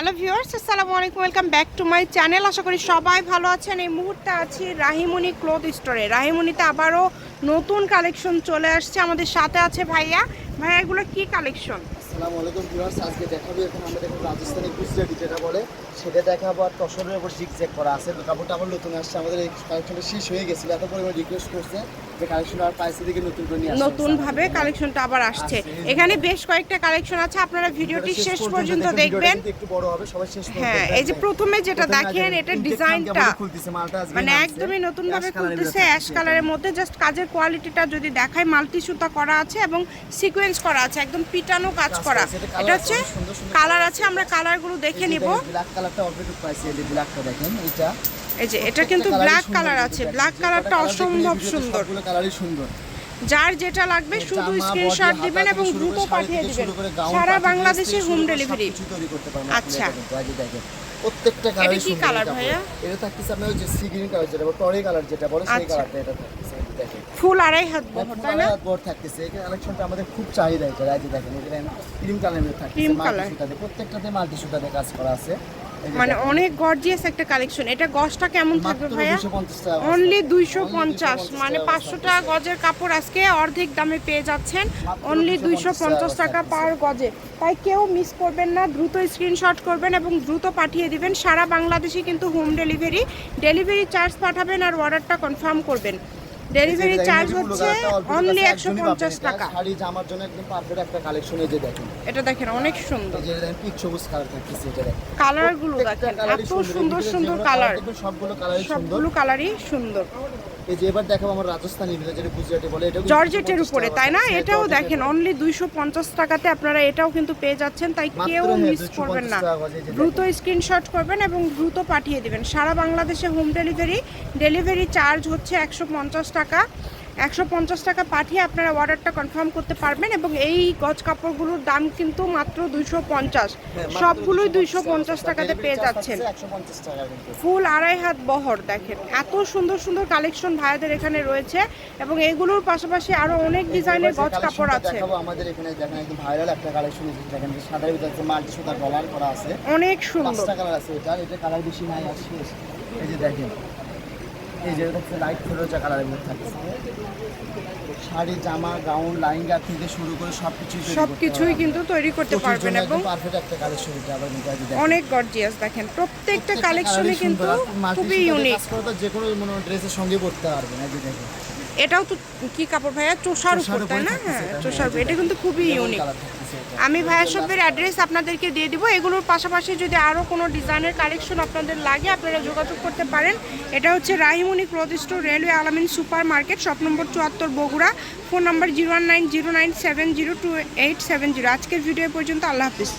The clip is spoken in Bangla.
হ্যালো ভিউয়ার্স, আসসালামু আলাইকুম, welcome back to my channel. আশা করি সবাই ভালো আছেন। এই মুহূর্তে আছি রাহিমণি ক্লোথ স্টোরে। রাহিমণিতে আবারও নতুন কালেকশন চলে আসছে আমাদের সাথে আছে ভাইয়া। ভাইয়া, এগুলো কী কালেকশন? আসসালামু আলাইকুম ভিউয়ার্স আজকে দেখাবো এখন আমরা দেখুন রাজস্থানি গুজরাটি যেটা বলে। সেটা দেখাবো আর তসরের উপর জিগজ্যাগ করা আছে। কাপড়টা আবার নতুন আসছে আমাদের এই কালেকশনটা শেষ হয়ে গেছিল এত পরিমাণে রিকোয়েস্ট করছে যে কালেকশন আর পাইছে দিকে নতুন করে নিয়ে নতুন ভাবে কালেকশনটা আবার আসছে। এখানে বেশ কয়েকটা কালেকশন আছে আপনারা ভিডিওটি শেষ পর্যন্ত দেখবেন। একটু বড় হবে সবাই শেষ পর্যন্ত হ্যাঁ এই যে প্রথমে যেটা দেখেন এটা ডিজাইনটা মানে একদমই নতুন ভাবে খুলতেছে অ্যাশ কালারের মধ্যে। জাস্ট কাজের কোয়ালিটিটা যদি দেখায় মাল্টি সুতা করা আছে এবং সিকোয়েন্স করা আছে একদম পিটানো কাজ করা। এটা এটা হচ্ছে কালার আছে আমরা কালারগুলো দেখে নিব। ব্ল্যাক কালারটা অল্প পাইছি এই ব্ল্যাকটা দেখেন এটা এই যে এটা কিন্তু ব্ল্যাক কালার আছে ব্ল্যাক কালারটা অসম্ভব সুন্দর। কালারই সুন্দর। যার যেটা লাগবে শুধু স্ক্রিনশট দিবেন এবং দ্রুত পাঠিয়ে দিবেন। সারা বাংলাদেশে হোম ডেলিভারি আচ্ছা। প্রত্যেকটা কালারই এটা কি কাপড়। ভাইয়া? এটা থাকতেছে আপনার ওই যে সি গ্রিন কালার যেটা বলে, টরে কালার যেটা বলে সেই আচ্ছা। কালারটা এটা থাকতেছে। এই যে দেখেন। ফুল আড়াই হাত বহর তাই না? বড় থাকতেছে। এই কালেকশনটা আমাদের খুব চাহিদা এটা যে দেখেন এটা ক্রিম কালারের থাকতেছে মাল্টি প্রত্যেকটাতে মাল্টি সুতাতে কাজ করা আছে। মানে অনেক গর্জিয়াস একটা কালেকশন এটা গজটা কেমন থাকবে ভাইয়া? অনলি দুইশো পঞ্চাশ। মানে পাঁচশো টাকা গজের কাপড় আজকে অর্ধেক দামে পেয়ে যাচ্ছেন। অনলি দুইশো পঞ্চাশ টাকা পার গজে। তাই কেউ মিস করবেন না দ্রুত স্ক্রিনশট করবেন এবং দ্রুত পাঠিয়ে দিবেন। সারা বাংলাদেশে কিন্তু হোম ডেলিভারি ডেলিভারি চার্জ পাঠাবেন আর অর্ডারটা কনফার্ম করবেন। ডেলিভারি চার্জ হচ্ছে অনলি কাছে একশো একজনই পঞ্চাশ পাবেন এটা। টাকা। শাড়ি জামার জন্য একদম পারফেক্ট একটা কালেকশন এই যে দেখেন। এটা দেখেন অনেক সুন্দর। যে দেখেন পিক সবুজ কালার থাকতেছে এটা দেখেন। কালারগুলো প্রত্যেকটা দেখেন এত সুন্দর। সুন্দর সুন্দর কালার সবগুলো কালারই সুন্দর। সবগুলো কালারই সুন্দর। এই যে এবার দেখাবো আমার রাজস্থানি যেটা গুজরাটি বলে এটা জর্জেটের উপরে তাই না? এটাও দেখেন অনলি দুইশো পঞ্চাশ টাকাতে আপনারা এটাও কিন্তু পেয়ে যাচ্ছেন তাই কেউ হ্যাঁ, মিস করবেন না। টাকা দ্রুত স্ক্রিনশট করবেন এবং দ্রুত পাঠিয়ে দিবেন। সারা বাংলাদেশে হোম ডেলিভারি ডেলিভারি চার্জ হচ্ছে একশো পঞ্চাশ টাকা একশো পঞ্চাশ টাকা পাঠিয়ে আপনারা অর্ডারটা কনফার্ম করতে পারবেন এবং এই গজ কাপড়গুলোর দাম কিন্তু মাত্র দুইশো পঞ্চাশ। হ্যাঁ, সবগুলোই দুইশো পঞ্চাশ টাকাতে পেয়ে যাচ্ছেন। ফুল আড়াই হাত বহর দেখেন এত সুন্দর সুন্দর কালেকশন ভাইয়াদের এখানে রয়েছে এবং এগুলোর পাশাপাশি আরও অনেক ডিজাইনের গজ কাপড় আছে। আমাদের এখানে দেখেন একদম ভাইরাল একটা কালেকশন দেখেন যে ভিতরে মাল্টি সুতার ডলার করা আছে। অনেক সুন্দর। কালার আছে এটা এটা কালার বেশি নাই আর এই যে দেখেন এই যে দেখছে লাইট ফেরোজা কালারের মধ্যে থাকছে। শাড়ি জামা গাউন লাইঙ্গা থেকে শুরু করে সব কিছু সব কিছুই কিন্তু তৈরি করতে পারবেন এবং পারফেক্ট একটা কালেকশন এটা আবার কিন্তু। অনেক গর্জিয়াস দেখেন। প্রত্যেকটা কালেকশনে কিন্তু খুবই ইউনিক যে কোনো মনে ড্রেসের সঙ্গে পড়তে পারবেন। এই দেখেন। এটাও তো কি কাপড় ভাইয়া? চোষার উপর তাই না? হ্যাঁ চোষার এই এটা কিন্তু খুবই ইউনিক। আমি ভাইয়া সবের অ্যাড্রেস আপনাদেরকে দিয়ে দিব। এগুলোর পাশাপাশি যদি আরও কোনো ডিজাইনের কালেকশন আপনাদের লাগে আপনারা যোগাযোগ করতে পারেন। এটা হচ্ছে Rahimoni cloth store railway Alamin super market shop number চুয়াত্তর Bogura. Phone number zero one nine zero nine seven zero two eight seven zero. আজকের ভিডিও পর্যন্ত আল্লাহ হাফিজ।